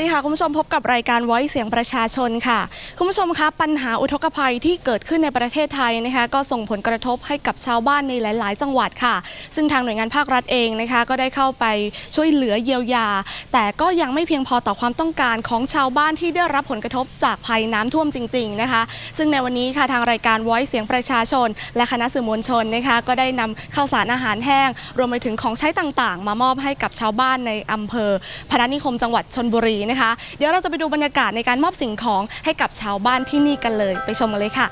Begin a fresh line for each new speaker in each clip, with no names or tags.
สวัสดีค่ะคุณผู้ชมพบกับรายการ Voice เสียงประชาชนค่ะ คุณผู้ชมคะปัญหาอุทกภัยที่เกิดขึ้นในประเทศไทยนะคะก็ส่งผลกระทบให้กับชาวบ้านในหลาย ๆ จังหวัดค่ะ ซึ่งทางหน่วยงานภาครัฐเองนะคะก็ได้เข้าไปช่วยเหลือเยียวยา แต่ก็ยังไม่เพียงพอต่อความต้องการของชาวบ้านที่ได้รับผลกระทบจากภัยน้ำท่วมจริง ๆ นะคะ ซึ่งในวันนี้ค่ะทางรายการ Voice เสียงประชาชน และคณะสื่อมวลชนนะคะก็ได้นำข้าวสารอาหารแห้ง รวมไปถึงของใช้ต่าง ๆ มามอบให้กับชาวบ้านในอำเภอพนัสนิคมจังหวัดชนบุรีนะคะ เดี๋ยวเราจะไปดูบรรยากาศในการมอบสิ่งของให้กับชาวบ้านที่นี่กันเลย ไปชมกันเลยค่ะ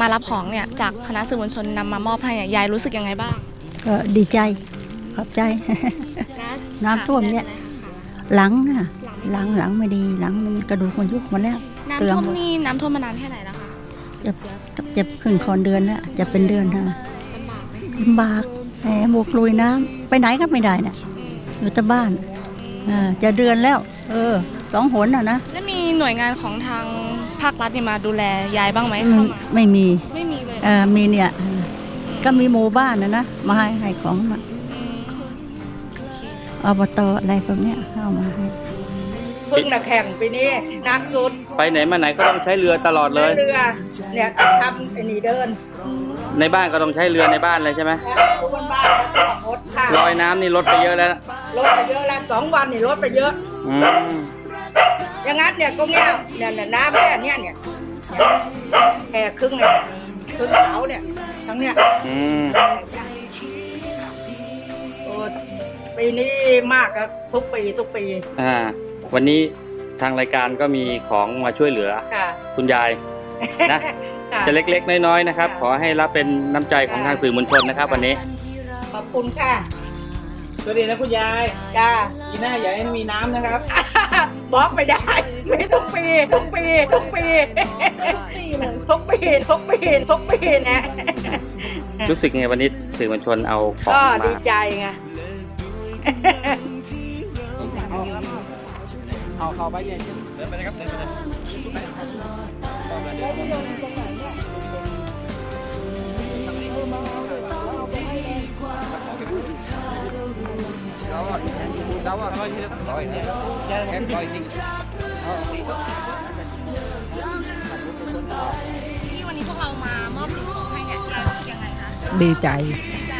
มา
รับ
ของเนี่ยจากคณะสื่อมวลชนนำมามอบให้เนี่ยยายรู้สึกยังไงบ้าง
ก็ดีใจขอบใจ น้ำท่วมเนี่ย หลังอะหลังหลังไม่ดีหลังมันกระดูกมันยุบหมดแล้ว
น้ำ
เตือ
ท่
ม
วมนี่น้ำท่วมมานานแค่ไหนแล้วคะ
จะจะเจ็บครึ่งคอนเดือนแล้วจะเป็นเดือนฮะ
ลำบากไหม
ลำบากแหมบวกลุยน้ำไปไหนก็ไม่ได้น่ะอยู่แต่บ้านเออจะเดือนแล้ว เออสองหนอะนะ
แล้วมีหน่วยงานของทาง ภาครัฐเนี่ยมาดูแลยายบ้างไหม
ไม่
เข้ามา
ไม่มี
ไม่มีเลย
เออมีเนี่ย ก็มีหมู่บ้านนะนะมาให้ให้ของมา
อืม
อบตอะไรพวกเนี้ยเข้ามาให้
เพึ่งนะแข่งปีนี้หนักสุด
ไปไหนมาไหนก็ต้องใช้เรือตลอดเลย
เรือเนี่ยทำไอ้นี่เดิน
ในบ้านก็ต้องใช้เรือในบ้านเลยใช่ไหม
ทุกคนบ้านแล้วก็งดข้าว
ลอยน้ำนี่ลดไปเยอะแล้ว
ลดไปเยอะแล้วสองวันนี่ลดไปเยอะ
อืม
อย่างงั้นเนี่ยก็เงี้ยเนี่ยเนี่ยน้ำแค่เนี้ยเนี่ยแค่ครึ่งเนี่ยครึ่งเสาเนี่ยทั้งเนี่ย
อืม
โอ้ปีนี้มากก็ทุกปีทุกปี
อ่า วันนี้ทางรายการก็มีของมาช่วยเหลือ
ค่ะ
คุณยายนะ
ค่ะ
จะเล็กๆ น้อยๆนะครับ ขอให้รับเป็นน้ำใจของทางสื่อมวลชนนะครับ วันนี้
ขอบคุณค่ะ
ส วัสดีนะคุณยาย
จ้า
ปีหน้าอย่าให้มีน้ำนะครับ
บอกไม่ได้ไม่ทุกปีทุกปีทุกปีทุกปีเลยทุกปีทุกปีทุกปีนะ
รู้สึกไงวันนี้สื่อมวลชนเอาของ
ก็
มา
ดีใจไง
เอาเข้าไปเย็นเดินไปนะครับเดินไปเลย
ที่วันนี้พวกเรามามอบสิ่งของให้เนี่ยยายรู้สึกยังไงคะ
ดีใจ
ใจ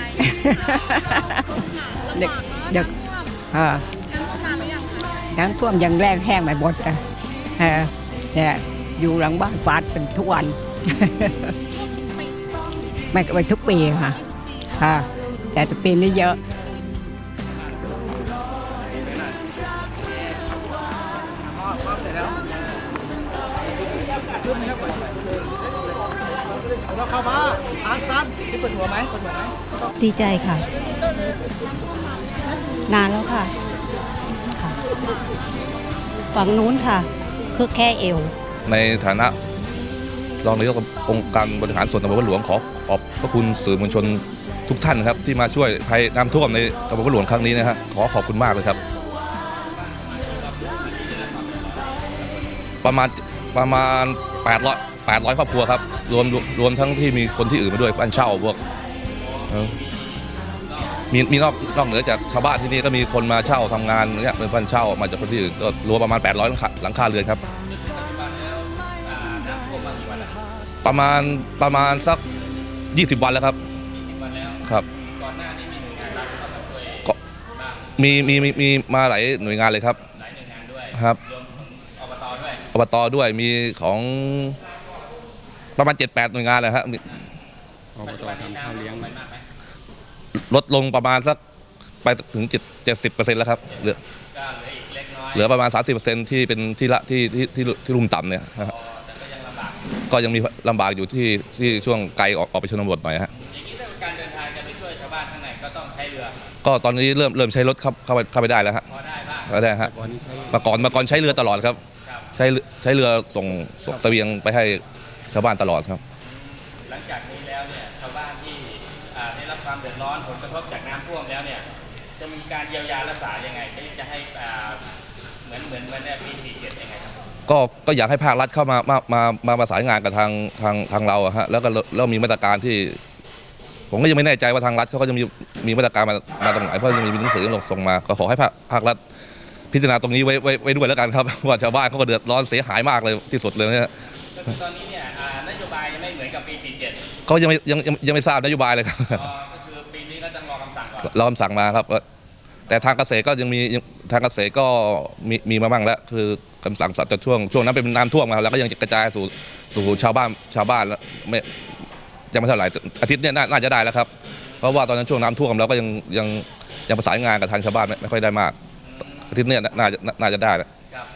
เด็กเด็กอ่า
น้ำท่วมนานหรือยังคะ
น้ำท่วมยังแรงแห้งไปหมดอะเออเนี่ยอยู่หลังบ้านฟาดเป็นทุกวัน ไม่ก็ไปทุกปีค่ะ ค่ะ แต่ทุกปีนี้เยอะ
ดีใจค่ะ นานแล้วค่ะค่ะ ฝั่งนู้นค่ะ คือแค่เอว
ในฐานะรองนายกองค์การบริหารส่วนตำบลวัดหลวงขอขอบพระคุณสื่อมวลชนทุกท่านนะครับ ที่มาช่วยภัยน้ำท่วมในตำบลวัดหลวงครั้งนี้นะฮะขอขอบคุณมากเลยครับ ประมาณประมาณ 800 800ครอบครัวครับรวมรวมรวมทั้งที่มีคนที่อื่นมาด้วยบ้านเช่าพวกเออ มีมีนอกนอกเหนือจากชาวบ้านที่นี่ก็มีคนมาเช่าทำงานเนี่ยเป็นบ้านเช่ามาจากคนที่อื่นก็รวมประมาณ 800หลังคาหลังคาเรือนครับ ประมาณประมาณสัก 20 วันแล้วครับครับก็มีมีมีมีมาหลายหน่วยงานเลยครับครับอบตด้วยมีของประมาณ 7-8 หน่วยงานเลยครับล ดลงประมาณสักไปถึง7 70เปอร์เซ็นต์แล้วครับเหลือเหลือประมาณ 30เปอร์เซ็นต์ที่เป็นที่ละที่ที่ที่ที่ลุ่มต่ำเนี่ยครับก็ยังมีลำบากอยู่ที่ที่ช่วงไกลออกออกไปชนบทหน่อยฮะ
อย่างนี้ถ้าการเดินทางจะไปช่วยชาวบ้านข้างในก็ต้องใช้เรือ
ก็ตอนนี้เริ่มเริ่มใช้รถเข้าเข้าไปเข้าไปได้แล้วฮะ
พอได้บ้าง
ก็ได้ฮะมาก่อนมาก่อนใช้เรือตลอดครับ
ครับ
ใช้เรือใช้เรือส่งส่งเสบียงไปให้ชาวบ้านตลอดครับ
หลังจากนี้ ษายังไงที่จะให้อ่าเหมือนเหมือนวันเนี้ปี47ยังไงครับ
ก็ก็อยากให้ภาครัฐเข้ามามามามาประสานงานกับทางทางทางเราอะฮะแล้วก็แล้วมีมาตรการที่ ผมก็ยังไม่แน่ใจว่าทางรัฐเขาก็จะมีมีมาตรการมามาตรงไหนเพราะยังมีหนังสือลงส่งมา ก็ขอให้ภาคภาครัฐพิจารณาตรงนี้ไว้ไว้ไว้ด้วยแล้วกันครับ ว่าชาวบ้านเขาก็เดือดร้อนเสียหายมากเลยที่สุดเลยเนี่ย
ก็คือตอนนี้เนี่ยอ่านโยบายยังไม่เหมือนกับปี 47
เขายังไม่ยังยังยังไม่ทราบนโยบายเลยครับ
อ๋อก็คือปีนี้ก็ต้องรอคำสั่งก่อน
เราคำสั่งมาครับว่า แต่ทางเกษตรก็ยังมีทางเกษตรก็มีมีมาบ้างแล้วคือคำสั่งแต่ช่วงช่วงนั้นเป็นน้ำท่วมมาแล้วก็ยังจะกระจายสู่สู่ชาวบ้านชาวบ้านแล้วไม่ยังไม่เท่าไหร่อาทิตย์เนี้น่าน่าจะได้แล้วครับ เพราะว่าตอนนั้นช่วงน้ำท่วมเราก็ยังยังยังประสานงานกับทางชาวบ้านไม่ไม่ค่อยได้มาก อาทิตย์เนี้น่าจะน่าจะได้แล้ว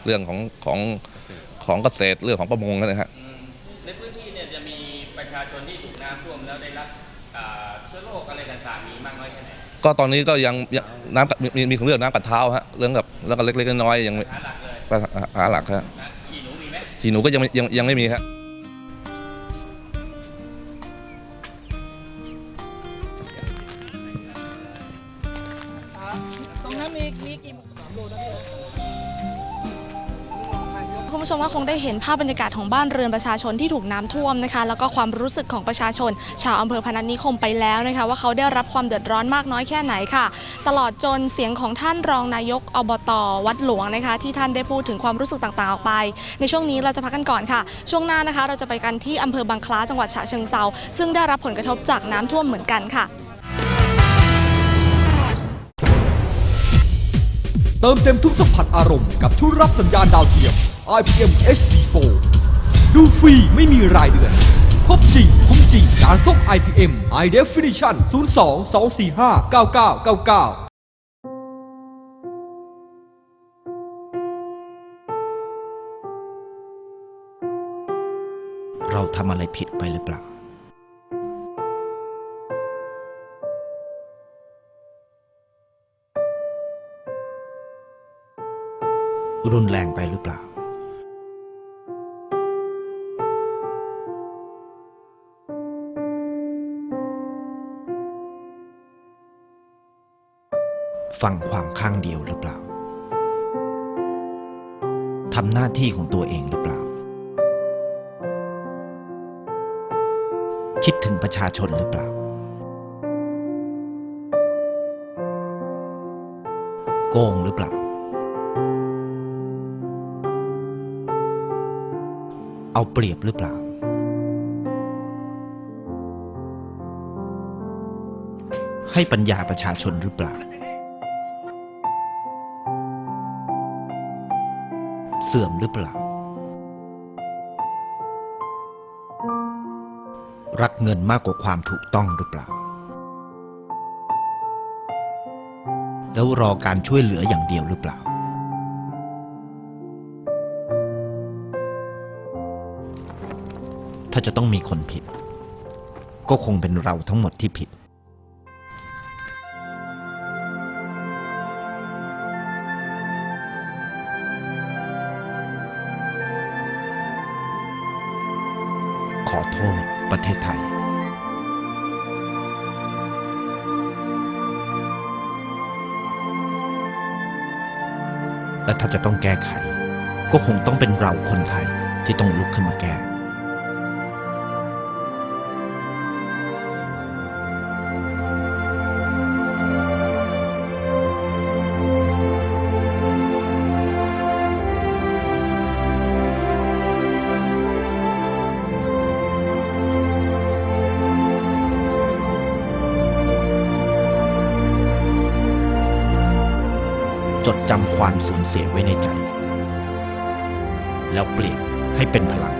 เรื่องของของของเกษตรเรื่องของประมงนั่นนะฮะ
ก็ตอน
นี้ก็ยังยังน้ำกัดมีมีมีของเรื่องน้ำกัดเท้าฮะเรื่องกับเรื่องกับเล็กๆน้อยๆยังไม่
หาหลักเลย
ปัญหาหลักครับ
นะขี่หนูมีไหม
ฉีหนูก็ยังไม่ยังยังไม่มีครั
คุณผู้ชมก็คงได้เห็นภาพบรรยากาศของบ้านเรือนประชาชนที่ถูกน้ำท่วมนะคะ แล้วก็ความรู้สึกของประชาชน ชาวอำเภอพนัสนิคมไปแล้วนะคะ ว่าเขาได้รับความเดือดร้อนมากน้อยแค่ไหนค่ะ ตลอดจนเสียงของท่านรองนายกอบตวัดหลวงนะคะ ที่ท่านได้พูดถึงความรู้สึกต่างๆออกไป ในช่วงนี้เราจะพักกันก่อนค่ะ ช่วงหน้านะคะ เราจะไปกันที่อำเภอบางคล้าจังหวัดฉะเชิงเซาซึ่งได้รับผลกระทบจากน้ำท่วมเหมือนกันค่ะ
เติมเต็มทุกสัมผัสอารมณ์กับทุรับสัญญาณดาวเทียม IPM HD Pro ดูฟรีไม่มีรายเดือน ครบจริง คุ้มจริง การส่ง IPM High Definition 02 245 9999
เราทำอะไรผิดไปหรือเปล่า รุนแรงไปหรือเปล่า ฟังความข้างเดียวหรือเปล่าทำหน้าที่ของตัวเองหรือเปล่า คิดถึงประชาชนหรือเปล่า โกงหรือเปล่า เอาเปรียบหรือเปล่า ให้ปัญญาประชาชนหรือเปล่า สื่อมหรือเปล่า รักเงินมากกว่าความถูกต้องหรือเปล่า แล้วรอการช่วยเหลืออย่างเดียวหรือเปล่า ถ้าจะต้องมีคนผิด ก็คงเป็นเราทั้งหมดที่ผิด ต้องแก้ไข ก็คงต้องเป็นเราคนไทยที่ต้องลุกขึ้นมาแก้ จำความสูญเสียไว้ในใจ แล้วเปลี่ยนให้เป็นพลัง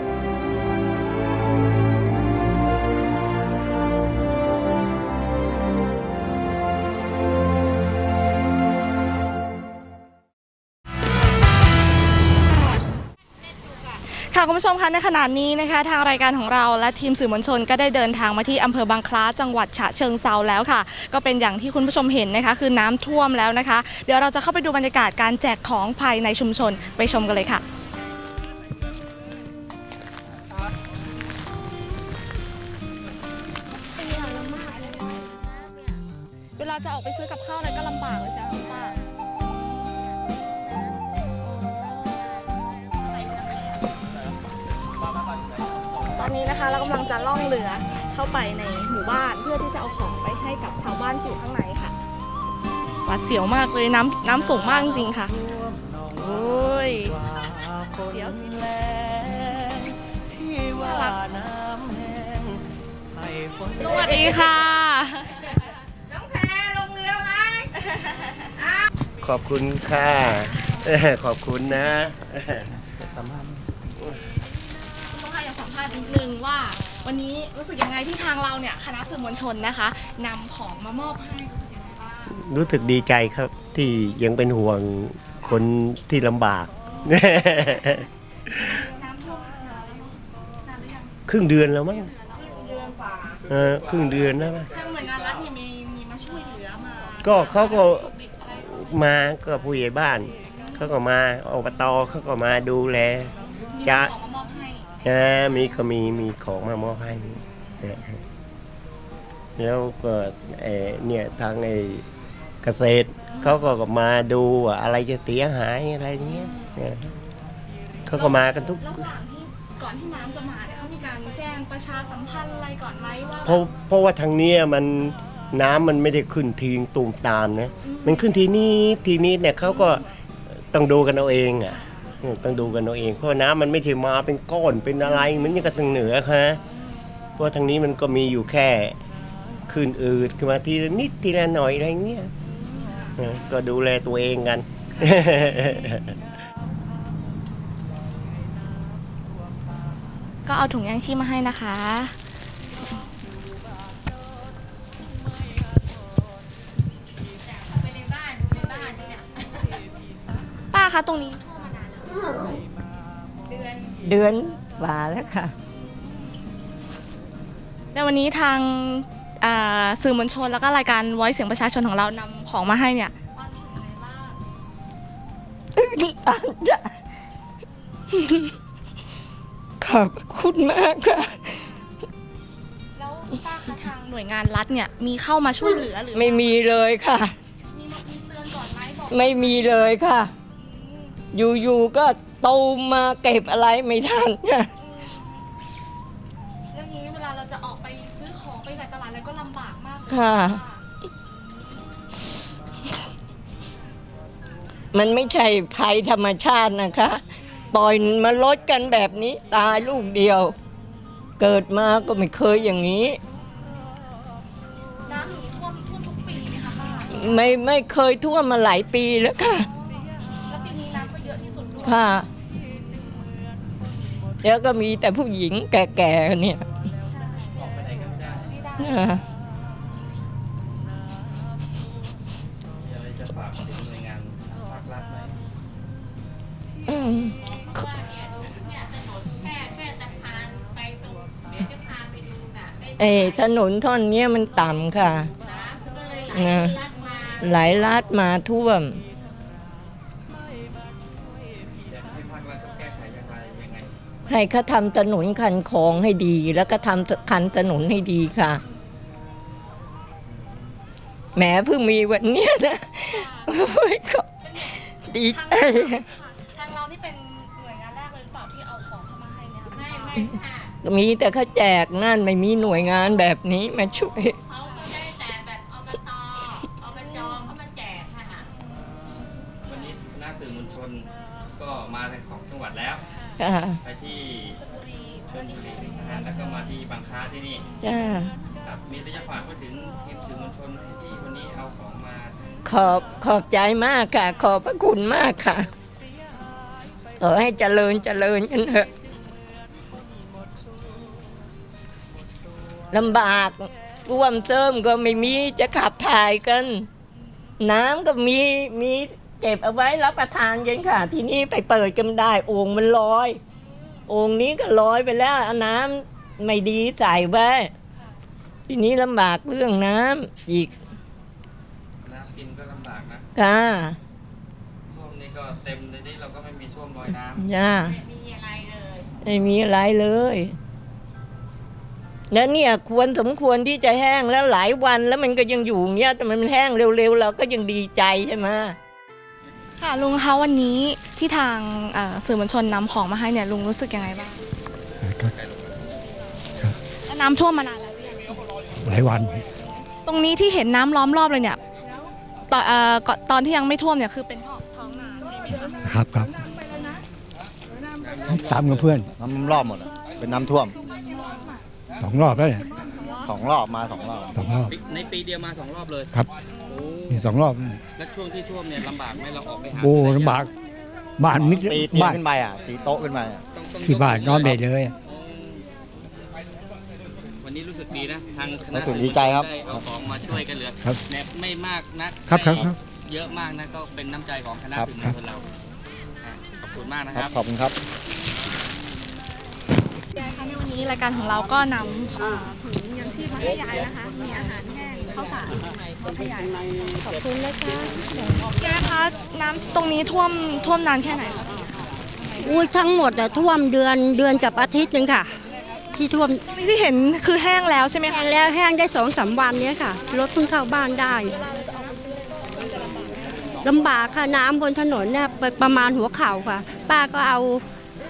ค่ะคุณผู้ชมคะในขณะนี้นะคะ ทางรายการของเราและทีมสื่อมวลชนก็ได้เดินทางมาที่อำเภอบางคล้าจังหวัดฉะเชิงเซาแล้วค่ะ ก็เป็นอย่างที่คุณผู้ชมเห็นนะคะ คือน้ำท่วมแล้วนะคะ เดี๋ยวเราจะเข้าไปดูบรรยากาศการแจกของภายในชุมชนไปชมกันเลยค่ะ เวลาจะออกไปซื้อกับข้าวอะไรก็ลำบากเลยใช่ไหมป้า อนนี้นะคะเรากำลังจะล่องเรือเข้าไปในหมู่บ้านเพื่อที่จะเอาของไปให้กับชาวบ้านที่อยู่ข้างในค่ะหวาดเสียวมากเลยน้ำน้ำสูงมากจริงๆค่ะโอ้ยเดี๋ยวสิ
ที่ว่าน้ำแห้งให้ฝน
สวัสดีค่ะ
ขอบคุณค่ะขอบคุณนะ
นิดนึงว่า วันนี้รู้สึกยังไงที่ทางเราเนี่ยคณะสื่อมวลชนนะคะนำของมามอบให้รู้สึกยังไงบ้าง
รู้สึกดีใจครับที่ยังเป็นห่วงคนที่ลำบาก
น้ำท่วมนานแล้วเนาะนานหรือยัง
ครึ่งเดือนแล้วมั้ง
เดือนกว่า
เออครึ่งเดือนแล้วมั้ง
ทางหน่วยงานรัฐเนี่ยมีมีมาช่วยเหลือมา
ก็เขาก็
สุขดิบอะไร
มาก็ผู้ใหญ่บ้านเขาก็มาอบตเขาก็มาดูแล จะ นะมีก็มีมีของมามอบให้นะแล้วก็เอ่อเนี่ยทางไอ้เกษตรเขาก็มาดูว่าอะไรจะเสียหายอะไรเงี้ยนะเขาก็มากันทุก
ระหว่างที่ก่อนที่น้ำจะมาเนี่ยเขามีการแจ้งประชาสัมพันธ์อะไรก่อนไหมว่า
เพราะเพราะว่าทางเนี้ยมันน้ำมันไม่ได้ขึ้นทีตูมตามนะ มันขึ้นทีนี้ทีนี้เนี่ยเขาก็ต้องดูกันเอาเองอะอืม ต้องดูกันเอาเองเพราะน้ำมันไม่ใช่มาเป็นก้อนเป็นอะไรเหมือนอย่างกับทางเหนือค่ะเพราะทางนี้มันก็มีอยู่แค่ขึ้นอืดขึ้นมาทีละนิดทีละหน่อยอะไรเงี้ยก็ดูแลตัวเองกัน
ก็เอาถุงยางชีพมาให้นะคะ ป้าคะตรงนี้ ท่วมมานานแล้ว
เดือนกว่าแล้วค่ะ
ในวันนี้ทางอ่าสื่อมวลชนแล้วก็รายการไว้เสียงประชาชนของเรานำของมาให้เนี่ยป้ารู้สึกยังไงบ้าง
ขอบคุณมากค่ะ
แล้วป้าคะทางหน่วยงานรัฐเนี่ยมีเข้ามาช่วยเหลือหรือ
ไม่มีเลยค่ะ
มีมามีเตือนก่อนไหมบอก
ไม่มีเลยค่ะ อยู่ๆก็ตูมมาเก็บอะไรไม่ทันค่ะ
เรื่องนี้เวลาเราจะออกไปซื้อของไปจ่ายตลาดอะไรก็ลำบากมากเลย
ค่ะ มันไม่ใช่ภัยธรรมชาตินะคะ ปล่อยมาลดกันแบบนี้ตายลูกเดียว เกิดมาก็ไม่เคยอย่างนี้
น้ำหนีท่วมท่วมทุกปีไหมคะป้า
ไม่ไม่เคยท่วมมาหลายปีแล้วค่ะ ค่ะ แล้วก็มีแต่ผู้หญิงแก่ๆเนี่ย
ใช่
ออกไปไหนก็ไม่ได้
ไม่ได้
อ่า
มีอะไรจะฝากถึงหน่วยงานภาครัฐไหม
อืมเออถนนท่อนเนี้ยมันต่ำค่ะ นะไหลลาดมาท่วม
ให้เขา
ทำถนนคันคลองให้ดี แล้วก็ทำคันถนนให้ดีค่ะแหมเพิ่งมีวันเนี้ยนะโอ้ยก็ดี
ทาง
ใจ
ทางเรานี่เป็นหน่วยงานแรกเลยหรือเปล่าที่เอาของเข้ามาให้เนี่ยค่ะไม่ไม่
มีแต่เขาแจกนั่นไม่มีหน่วยงานแบบนี้มาช่วย
เขาก็ได้แต่แบบอบตอบจเขามาแจกค่ะ
วันนี้คณะสื่อมวลชนก็มาทั้งสองจังหวัดแล้ว
ค่ะ
ไป
จ้า
ครับมีอะไรจะฝากไปถึงทีมสื่อมวลชนที่วันนี้เอาของมา
ขอบขอบใจมากค่ะ ขอบพระคุณมากค่ะ ขอให้เจริญเจริญกันเถอะลำบากร่วมเสริมก็ไม่มีจะขับถ่ายกัน น้ำก็มีมีเก็บเอาไว้รับประทานกันค่ะ ที่นี่ไปเปิดกันไม่ได้โอ่งมันลอย โอ่งนี้ก็ลอยไปแล้วเอาน้ำ ไม่ดีใส่ไว้ทีนี้ลำบากเรื่องน้ำอีก
น้ำกินก็ลำบากนะ
ค่ะ
ส้วมนี่ก็เต็มเลยนี่เราก็ไม่มีส้วมลอยน้ำ
จ้า
มีอะไรเลย
ไม่มีอะไรเลย แล้วเนี่ยควรสมควรที่จะแห้งแล้วหลายวันแล้วมันก็ยังอยู่เงี้ยแต่มันแห้งเร็วๆเราก็ยังดีใจใช่ไหม
ค่ะลุงคะวันนี้ที่ทางเอ่อสื่อมวลชนนำของมาให้เนี่ยลุงรู้สึกยังไงบ้างแล้ว น้ำท่วมมานานแล้วหรือยัง
หลายวัน
ตรงนี้ที่เห็นน้ำล้อมรอบเลยเนี่ยตอนเอ่อก่อนตอนที่ยังไม่ท่วมเนี่ยคือเป็นท้องท้องนาใช่ไหมคะ
ครับครับตามกับเพื่อน
น้ำรอบหมดอะเป็นน้ำท่วม
สองรอบแล้วเนี่ย
สองรอบมาสองรอบ
สองรอบ
ในปีเดียวมาสองรอบเลย
ครับ
โอ้
นี่สองรอบ
แล้วช่วงที่ท่วมเนี่ยลำบากไหมเราออกไปหา
โอ้ลำบากบ้านมิด
ตีเตียง
บ้าน
ขึ้นไปอะตีโต๊ะขึ้นไปอะ
ต้องต้อง
ที่บ้านนอนไม่เลย
วันนี้รู้สึกดีนะทางคณะ
รู้สึกดีใจครับ
ได้เอาของมาช่วยกันเหลือ
ครับ
แนบไม่มากนัก
ครับครับ
ไม่
ครับ
เยอะมากนะก็เป็นน้ำใจของคณะ
ครับ
สื่อมวลชนเราอะขอบคุณมากนะ
ค
ค
รั
รั
บบขอบคุณครับ
ยายคะในวันนี้รายการของเราก็นำเอ่อถุงยังชีพมาให้ยายนะคะ มีอาหารแห้งข้าวสารมาให้ยายขอบคุณนะคะยายคะน้ำตรงนี้ท่วมท่วมนานแค่ไหนคะ
อุ้ยทั้งหมดอะท่วมเดือนเดือนกับอาทิตย์หนึงค่ะ ที่ท่วม
ตรงนี้ที่เห็นคือแห้งแล้วใช่ไหม
แห้
คะ
งแล้วแห้งได้สองสามวันเนี้ยค่ะรถเพิ่งเข้าบ้านได้ลำบากค่ะน้ำบนถนนเนี่ยไปประมาณหัวเข่าค่ะ ป้าก็เอา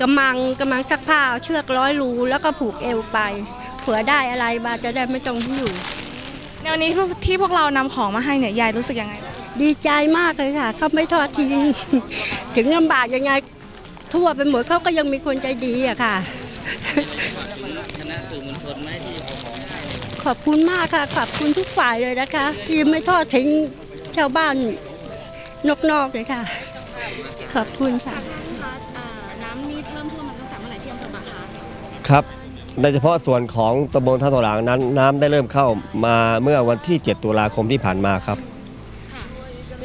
กำมังกำมังซักผ้าเอาเชือกร้อยรูแล้วก็ผูกเอวไป เผื่อได้อะไรมาจะได้ไม่ต้องหิ้ว
ในวันนี้ที่พวกเรานำของมาให้เนี่ยยายรู้สึกยังไงบ้าง
ดีใจมากเลยค่ะเขาไม่ทอดทิ้ง ถึงลำบากยังไง ทั่วไปหมดเขาก็ยังมีคนใจดีอะค่ะ
คณะ ขอ
บคุณมากค่ะ ขอบคุณทุกฝ่ายเลยนะคะ ที่ไม่ทอดทิ้งชาวบ้านนอกๆเลยค่ะ ขอบคุณค่ะ
น้ำนี่เริ่มท่วมมาตั้งแต่เมื่อไหร่ที่อำเภอปากคา
ครับโดยเฉพาะส่วนของตำบลท่าตหลางนั้นน้ำได้เริ่มเข้ามาเมื่อวันที่ 7 ตุลาคมที่ผ่านมาครับ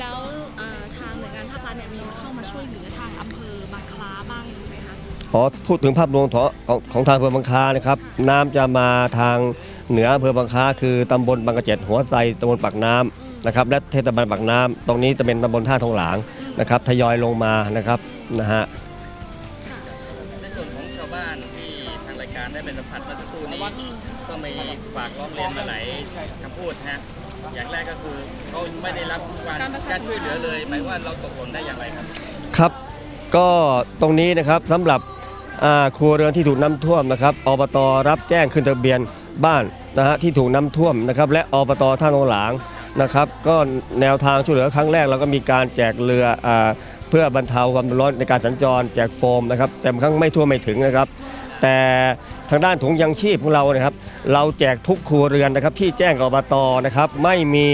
แล้วเอ่อทางหน่วยงานภาครัฐเนี่ยมีเข้ามาช่วยเหลือทางอำเภอบางคล้าบ้างไหมคะ
ขอพูดถึงภาพรวมของของของทางอำเภอบางคล้านะครับ น้ำจะมาทาง เหนืออำเภอบางคล้าคือตำบลบางกระเจ็ดหัวไซตำบลปากน้ำนะครับและเทศบาลปากน้ำตรงนี้จะเป็นตำบลท่าทองหลางนะครับทยอยลงมานะครับนะฮะ
ในส่วนของชาวบ้านที่ทางรายการได้เป็นสัมผัสเมื่อสักครู่นี้ก็มีฝากร้องเรียนมาหลายคำพูดฮะอย่างแรกก็คือเขาไม่ได้รับการการช่วยเหลือเลยหมายว่าเราตกหล่นได้อย่างไรครับ
ครับ ก็ตรงนี้นะครับสำหรับอ่าครัวเรือนที่ถูกน้ำท่วมนะครับอบตรับแจ้งขึ้นทะเบียน บ้านนะฮะที่ถูกน้ำท่วมนะครับและอบตท่าโนหลางนะครับ ก็แนวทางช่วยเหลือครั้งแรกเราก็มีการแจกเรืออเพื่อบรรเทาความร้อนในการสัญจรแจกโฟมนะครับแต่บางครั้งไม่ทั่วไม่ถึงนะครับ แต่ทางด้านถุงยังชีพของเรานะครับ เราแจกทุกครัวเรือนนะครับที่แจ้งกับอบตนะครับไม่มี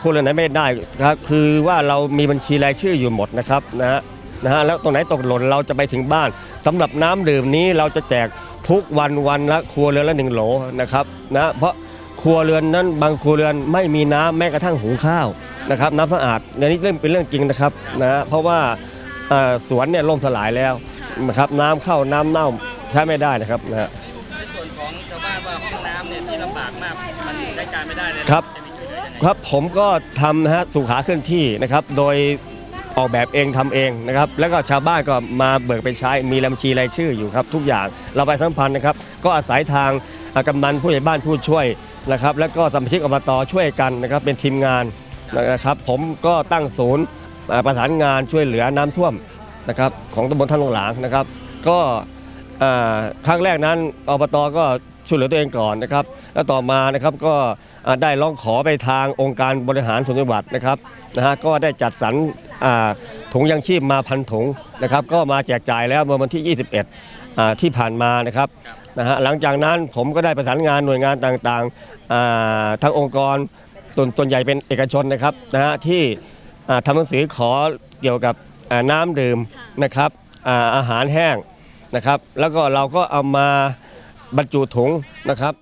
ครัวเรือนไหนไม่ได้ครับคือว่าเรามีบัญชีรายชื่ออยู่หมดนะครับนะฮะ นะฮะแล้วตรงไหนตกหล่นเราจะไปถึงบ้านสำหรับน้ำดื่มนี้เราจะแจกทุกวันวันละครัวเรือนละหนึ่งโหลนะครับนะเพราะครัวเรือนนั้นบางครัวเรือนไม่มีน้ำแม้กระทั่งหุงข้าวนะครับน้ำสะอาดอันนี้เรื่องเป็นเรื่องจริงนะครับนะฮะเพราะว่าเอ่อสวนเนี่ยล่มสลายแล้วนะครับน้ำเข้าน้ำเน่าใช้ไม่ได้นะครับนะฮะ
ในส่วนของชาวบ้านว่าห้องน้ำเนี่ยที่ลำบากมากมันใช้การไม่ได้เลยนะครับจะมีช่วยเหลือยังไง
ครับผมก็ทำนะฮะสุขาเคลื่อนที่นะครับ โดย ออกแบบเองทำเองนะครับแล้วก็ชาวบ้านก็มาเบิกไปใช้มีบัญชีรายชื่ออยู่ครับทุกอย่างเราไปสัมพันธ์นะครับ ก็อาศัยทางกำนันผู้ใหญ่บ้านผู้ช่วยนะครับแล้วก็สมาชิกอบตช่วยกันนะครับเป็นทีมงานนะครับผมก็ตั้งศูนย์ประสานงานช่วยเหลือน้ำท่วมนะครับของตำบลท่าหลงหลางนะครับ ก็ครั้งแรกนั้นอบตก็ช่วยเหลือตัวเองก่อนนะครับ แล้วต่อมานะครับก็ได้ร้องขอไปทางองค์การบริหารส่วนจังหวัดนะครับนะฮะก็ได้จัดสรร ถุงยังชีพมาพันถุงนะครับ ก็มาแจกจ่ายแล้วเมื่อวันที่ 21อ่าที่ผ่านมานะครับนะฮะหลังจากนั้นผมก็ได้ประสานงานหน่วยงานต่างๆอ่าทางองค์กรส่วนส่วนใหญ่เป็นเอกชนนะครับนะฮะที่ทำหนังสือขอเกี่ยวกับน้ำดื่มนะครับอาอาหารแห้งนะครับ แล้วก็เราก็เอามาบรรจุถุงนะครับ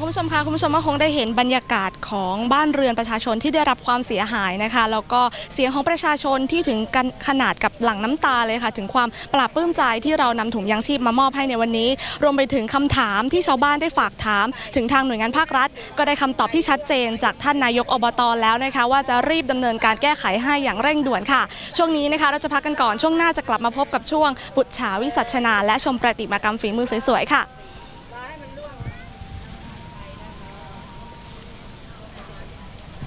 คุณผู้ชมคะคุณผู้ชมก็คงได้เห็นบรรยากาศของบ้านเรือนประชาชนที่ได้รับความเสียหายนะคะ แล้วก็เสียงของประชาชนที่ถึงกันขนาดกับหลั่งน้ำตาเลยค่ะ ถึงความปลาบปลื้มใจที่เรานำถุงยางชีพมามอบให้ในวันนี้ รวมไปถึงคำถามที่ชาวบ้านได้ฝากถาม ถึงทางหน่วยงานภาครัฐ ก็ได้คำตอบที่ชัดเจน จากท่านนายกอบตแล้วนะคะ ว่าจะรีบดำเนินการแก้ไขให้อย่างเร่งด่วนค่ะ ช่วงนี้นะคะเราจะพักกันก่อนช่วงหน้าจะกลับมาพบกับช่วงบุตรฉาวิสัชนา และชมประติมากรรมฝีมือสวยๆค่ะ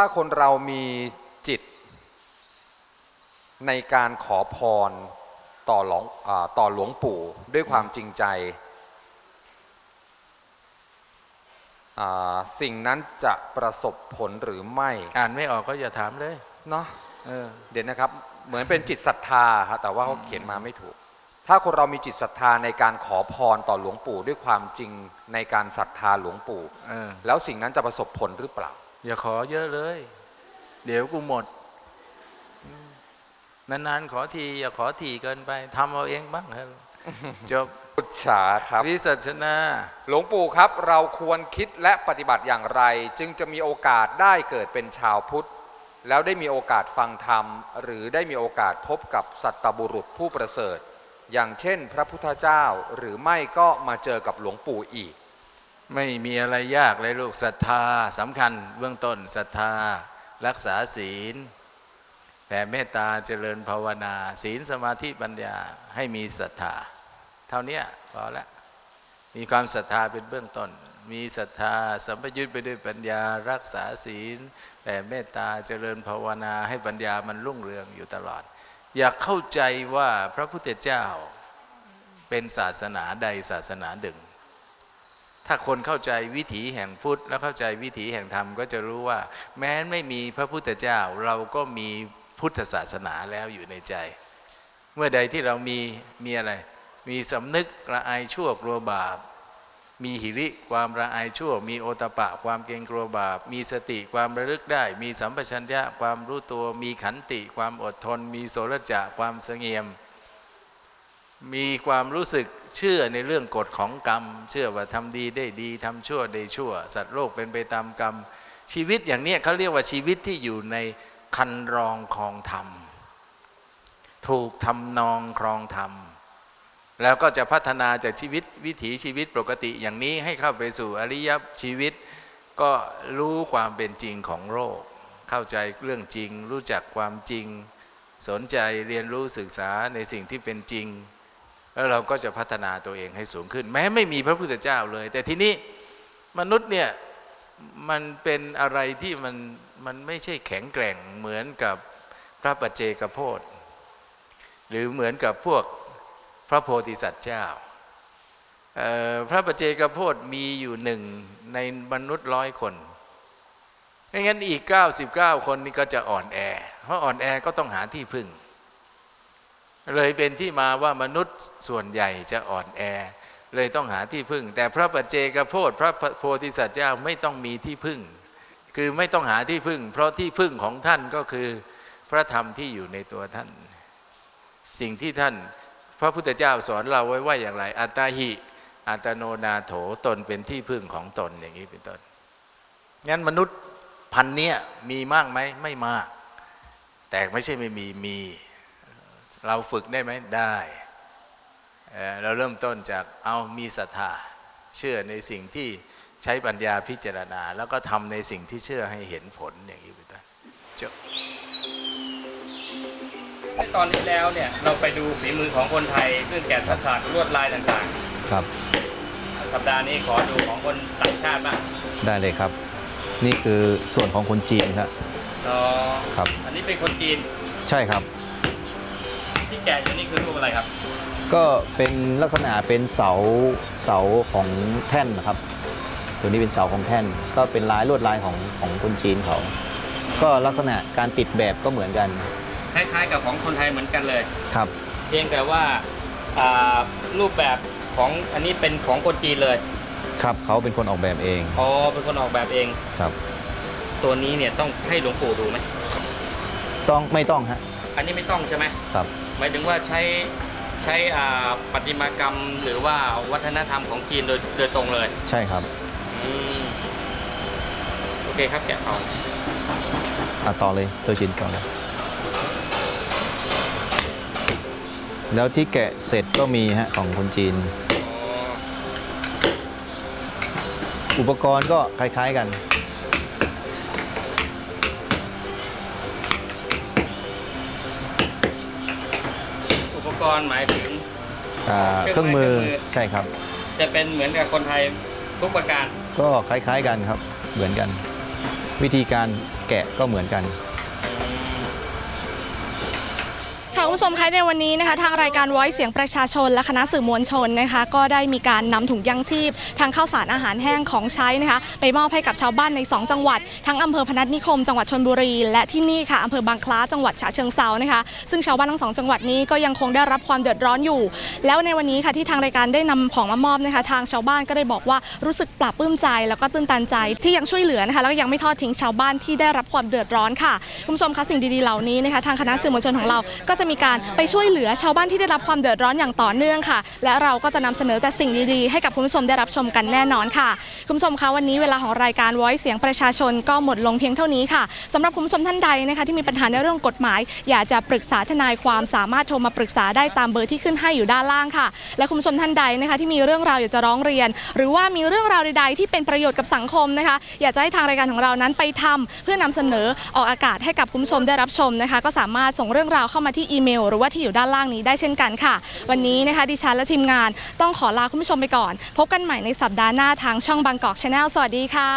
ถ้าคนเรามีจิต ในการขอพรต่อหลวงอาต่อหลวงปู่ด้วยความจริงใจอ่าสิ่งนั้นจะประสบผลหรือไม่
อ่านไม่ออกก็อย่าถามเลย
เนาะเดี๋ยวนะครับ เหมือนเป็นจิตศรัทธาครับแต่ว่าเขาเขียนมาไม่ถูก ถ้าคนเรามีจิตศรัทธาในการขอพรต่อหลวงปู่ด้วยความจริงในการศรัทธาหลวงปู่
เออ
แล้วสิ่งนั้นจะประสบผลหรือเปล่า
อย่าขอเยอะเลย เดี๋ยวกูหมดอืมนานๆขอที อย่าขอทีเกินไปทำเอาเองบ้างเถอะจบ
พุทธาครับ
วิสัชนา
หลวงปู่ครับ เราควรคิดและปฏิบัติอย่างไร จึงจะมีโอกาสได้เกิดเป็นชาวพุทธ แล้วได้มีโอกาสฟังธรรม หรือได้มีโอกาสพบกับสัตบุรุษผู้ประเสริฐ อย่างเช่น พระพุทธเจ้าหรือไม่ก็มาเจอกับหลวงปู่อีก
ไม่มีอะไรยากเลยลูกศรัทธาสำคัญเบื้องต้นศรัทธา รักษาศีลแผ่เมตตาเจริญภาวนา ศีลสมาธิปัญญาให้มีศรัทธา เท่านี้พอละมีความศรัทธาเป็นเบื้องต้น มีศรัทธาสัมปยุตไปด้วยปัญญา รักษาศีลแผ่เมตตาเจริญภาวนาให้ปัญญามันรุ่งเรืองอยู่ตลอด อยากเข้าใจว่าพระพุทธเจ้าเป็นศาสนาใดศาสนาหนึ่ง ถ้าคนเข้าใจวิถีแห่งพุทธ และเข้าใจวิถีแห่งธรรมก็จะรู้ว่า แม้ไม่มีพระพุทธเจ้าเราก็มีพุทธศาสนาแล้วอยู่ในใจ เมื่อใดที่เรามีมีอะไร มีสำนึกละอายชั่วกลัวบาปมีหิริความละอายชั่ว มีโอตปะความเกรงกลัวบาป มีสติความระลึกได้ มีสัมปชัญญะความรู้ตัว มีขันติความอดทน มีโสรจะความเสงี่ยม มีความรู้สึก เชื่อในเรื่องกฎของกรรม เชื่อว่าทำดีได้ดีทำชั่วได้ชั่ว สัตว์โลกเป็นไปตามกรรม ชีวิตอย่างนี้เขาเรียกว่าชีวิตที่อยู่ในคันรองครองธรรม ถูกทำนองครองธรรม แล้วก็จะพัฒนาจากชีวิตวิถีชีวิตปกติอย่างนี้ให้เข้าไปสู่อริยชีวิต ก็รู้ความเป็นจริงของโลกเข้าใจเรื่องจริง รู้จักความจริง สนใจเรียนรู้ศึกษาในสิ่งที่เป็นจริง แล้วเราก็จะพัฒนาตัวเองให้สูงขึ้น แม้ไม่มีพระพุทธเจ้าเลย แต่ทีนี้มนุษย์เนี่ยมันเป็นอะไรที่มันมันไม่ใช่แข็งแกร่งเหมือนกับพระปัจเจกโพธหรือเหมือนกับพวกพระโพธิสัตว์เจ้าพระปัจเจกโพธมีอยู่หนึ่งในมนุษย์ร้อยคนไม่งั้นอีก 99 คนนี่ก็จะอ่อนแอ เพราะอ่อนแอก็ต้องหาที่พึ่ง เลยเป็นที่มาว่ามนุษย์ส่วนใหญ่จะอ่อนแอ เลยต้องหาที่พึ่ง แต่พระปัจเจกโพธพระโพธิสัตว์เจ้าไม่ต้องมีที่พึ่ง คือไม่ต้องหาที่พึ่ง เพราะที่พึ่งของท่านก็คือพระธรรมที่อยู่ในตัวท่าน สิ่งที่ท่านพระพุทธเจ้าสอนเราไว้ว่าอย่างไร อัตตาหิอัตโนนาโถตนเป็นที่พึ่งของตนอย่างนี้เป็นต้นงั้นมนุษย์พันเนี้ยมีมากไหมไม่มาก แต่ไม่ใช่ไม่มีมี เราฝึกได้ไหมได้เอ่อเราเริ่มต้นจากเอามีศรัทธาเชื่อในสิ่งที่ใช้ปัญญาพิจารณา แล้วก็ทำในสิ่งที่เชื่อให้เห็นผลอย่างนี้เป็นต้นจบ
ในตอนที่แล้วเนี่ยเราไปดูฝีมือของคนไทยซึ่งแกะสลักลวดลายต่าง
ครับ
ๆสัปดาห์นี้ขอดูของคนต่างชาติบ้าง
ได้เลยครับ นี่คือส่วนของคนจีนครับ
คอ๋อ
ครับ
อันนี้เป็นคนจีน
ใช่ครับ
ที่แกะอยู่นี่คือรูปอะไรครับ
ก็เป็นลักษณะเป็นเสาเสาของแท่นนะครับ ตัวนี้เป็นเสาของแท่น ก็เป็นลายลวดลายของของคนจีนเขา ก็ลักษณะการติดแบบก็เหมือนกัน
คล้ายๆ กับของคนไทยเหมือนกันเลย
ครับ
เพียงแต่ว่าอ่ารูปแบบของอันนี้เป็นของคนจีนเลย
ครับเขาเป็นคนออกแบบเอง
อ๋อเป็นคนออกแบบเอง
ครับ
ตัวนี้เนี่ยต้องให้หลวงปู่ดูไหม
ต้องไม่ต้องฮะ
อันนี้ไม่ต้องใช่ไหม
ครับ
หมายถึงว่าใช้ใช้อ่าประติมากรรมหรือว่าวัฒนธรรมของจีนโดยโดยตรงเลย
ใช่ครับ
อืมโอเคครับแกะเอา
อะต่อเลยตัวชินต่อเลยแล้วที่แกะเสร็จก็มีฮะของคนจีน อุปกรณ์ก็คล้ายๆกัน เครื่องมือ
เครื่องมือ
ใช่ครับ
จะเป็นเหมือนกับคนไทยทุกประการ
ก็คล้ายๆกันครับเหมือนกัน วิธีการแกะก็เหมือนกัน
ค่ะคุณผู้ชมคะในวันนี้นะคะทางรายการไว้เสียงประชาชนและคณะสื่อมวลชนนะคะ ก็ได้มีการนำถุงยังชีพ ทางข้าวสารอาหารแห้งของใช้นะคะ ไปมอบให้กับชาวบ้านใน 2 จังหวัด ทั้งอำเภอพนัสนิคมจังหวัดชนบุรี และที่นี่ค่ะอำเภอบางคล้าจังหวัดฉะเชิงเซานะคะ ซึ่งชาวบ้านทั้งสองจังหวัดนี้ก็ยังคงได้รับความเดือดร้อนอยู่ แล้วในวันนี้ค่ะที่ทางรายการได้นำของมามอบนะคะ ทางชาวบ้านก็ได้บอกว่ารู้สึกปลาบปลื้มใจ แล้วก็ตื้นตันใจที่ยังช่วยเหลือนะคะแล้วก็ยังไม่ทอดทิ้งชาวบ้านที่ได้รับความเดือดร้อนค่ะคุณผู้ชมคะสิ่งดีๆเหล่านี้นะคะทางคณะสื่อมวลชนของเราก็จะมีการไปช่วยเหลือชาวบ้านที่ได้รับความเดือดร้อนอย่างต่อเนื่องค่ะ และเราก็จะนำเสนอแต่สิ่งดีๆ ให้กับคุณผู้ชมได้รับชมกันแน่นอนค่ะคุณผู้ชมคะวันนี้เวลาของรายการ Voice เสียงประชาชนก็หมดลงเพียงเท่านี้ค่ะสำหรับคุณผู้ชมท่านใดนะคะที่มีปัญหาในเรื่องกฎหมาย อยากจะปรึกษาทนายความสามารถโทรมาปรึกษาได้ตามเบอร์ที่ขึ้นให้อยู่ด้านล่างค่ะ และคุณผู้ชมท่านใดนะคะที่มีเรื่องราวอยากจะร้องเรียน หรือว่ามีเรื่องราวใดๆ ที่เป็นประโยชน์กับสังคมนะคะ อยากจะให้ทางรายการของเรานั้นไปทำเพื่อนำเสนอออกอากาศให้กับคุณผู้ชมได้รับชมนะคะ ก็สามารถส่งเรื่องราวเข้ามาที่ีเมล หรือว่าที่อยู่ด้านล่างนี้ได้เช่นกันค่ะ วันนี้นะคะดิฉันและทีมงานต้องขอลาคุณผู้ชมไปก่อน พบกันใหม่ในสัปดาห์หน้าทางช่องบางกอกชาแนลสวัสดีค่ะ